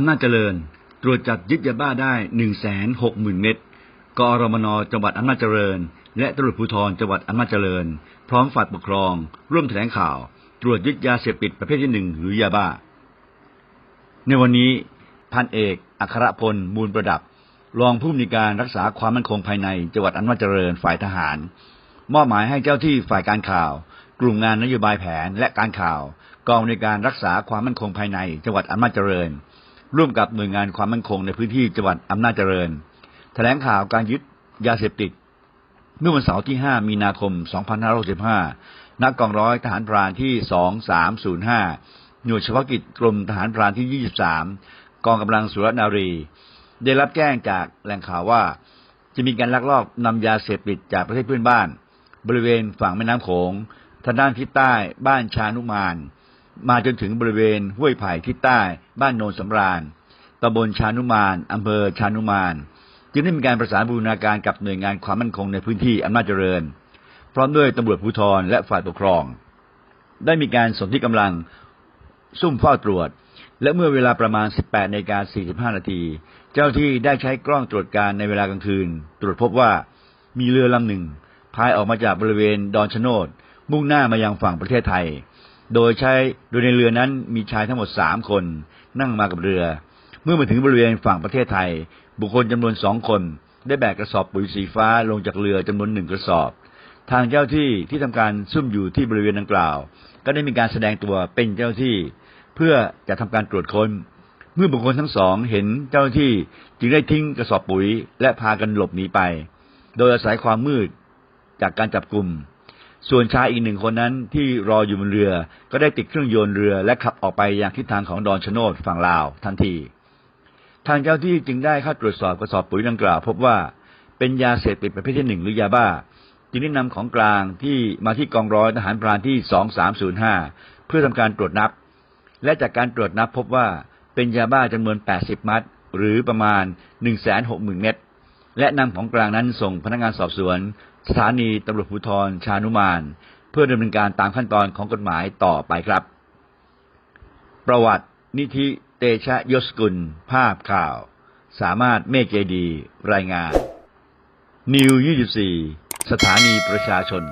อำนาจเจริญ ตรวจจับยึดยาบ้าได้1 6 0 0 0 0เม็ดกอรมนจังหวัดอำนาจเจริญ และตำรวจภูธรจังหวัดอำนาจเจริญ พร้อมฝ่ายปกครอง ร่วมแถลงข่าว ตรวจยึดยาเสพติดประเภทที่หนึ่งหรือยาบ้า ในวันนี้พันเอกอัครพลมูลประดับ รองผู้อำนวยการรักษาความมั่นคงภายในจังหวัดอำนาจเจริญฝ่ายทหาร มอบหมายให้เจ้าที่ฝ่ายการข่าว กลุ่มงานนโยบายแผนและการข่าว กองในการรักษาความมั่นคงภายในจังหวัดอำนาจเจริญ ร่วมกับหน่วยงานความมั่นคงในพื้นที่จังหวัดอำนาจเจริญ แถลงข่าวการยึดยาเสพติด เมื่อวันเสาร์ที่ 5 มีนาคม 2565ณกองร้อยทหารพรานที่ 2305 หน่วยเฉพาะกิจกรมทหารพรานที่ 23 กองกำลังสุรนารี ได้รับแจ้งจากแหล่งข่าวว่า จะมีการลักลอบนำยาเสพติดจากประเทศเพื่อนบ้าน บริเวณฝั่งแม่น้ำโขงทางด้านทิศใต้บ้านชานุมาน มาจนถึงบริเวณห้วยไผ่ทิศใต้บ้านโนนสำราญตำบลชานุมานอำเภอชานุมาน จึงได้มีการประสานบูรณาการกับหน่วยงานความมั่นคงในพื้นที่อำนาจเจริญ พร้อมด้วยตำรวจภูธรและฝ่ายปกครอง ได้มีการสนที่กำลังซุ่มเฝ้าตรวจ และเมื่อเวลาประมาณ 18นาฬิกา45 นาที เจ้าที่ได้ใช้กล้องตรวจการในเวลากลางคืน ตรวจพบว่ามีเรือลำหนึ่งพายออกมาจากบริเวณดอนชะโนดมุ่งหน้ามายังฝั่งประเทศไทย โดยใช้โดยในเรือนั้นมีชายทั้งหมดสามคน นั่งมากับเรือ เมื่อมาถึงบริเวณฝั่งประเทศไทย บุคคลจำนวนสองคน ได้แบกกระสอบปุ๋ยสีฟ้าลงจากเรือจำนวนหนึ่งกระสอบ ทางเจ้าที่ที่ทำการซุ่มอยู่ที่บริเวณดังกล่าว ก็ได้มีการแสดงตัวเป็นเจ้าที่ เพื่อจะทำการตรวจค้น เมื่อบุคคลทั้งสองเห็นเจ้าหน้าที่จึงได้ทิ้งกระสอบปุ๋ยและพากันหลบหนีไป โดยอาศัยความมืดจากการจับกลุ่ม ส่วนชายอีกหนึ่งคนนั้นที่รออยู่บนเรือ ก็ได้ติดเครื่องยนต์เรือและขับออกไปยังทิศทางของดอนชะโนดฝั่งลาวทันที ทางเจ้าที่จึงได้เข้าตรวจสอบกระสอบปุ๋ยดังกล่าว พบว่าเป็นยาเสพติดประเภทที่หนึ่งหรือยาบ้า จึงได้นำของกลางที่มาที่กองร้อยทหารพรานที่ 2305 เพื่อทำการตรวจนับ และจากการตรวจนับพบว่าเป็นยาบ้าจำนวน 80 มัด หรือประมาณ 160,000 เม็ด และนำของกลางนั้นส่งพนักงานสอบสวน สถานีตำรวจภูธรชานุมาน เพื่อดำเนินการตามขั้นตอนของกฎหมายต่อไปครับ ประวัตินิธิเตชะยศกุล ภาพข่าว สามารถเมฆเจดี รายงาน นิว 24 สถานีประชาชน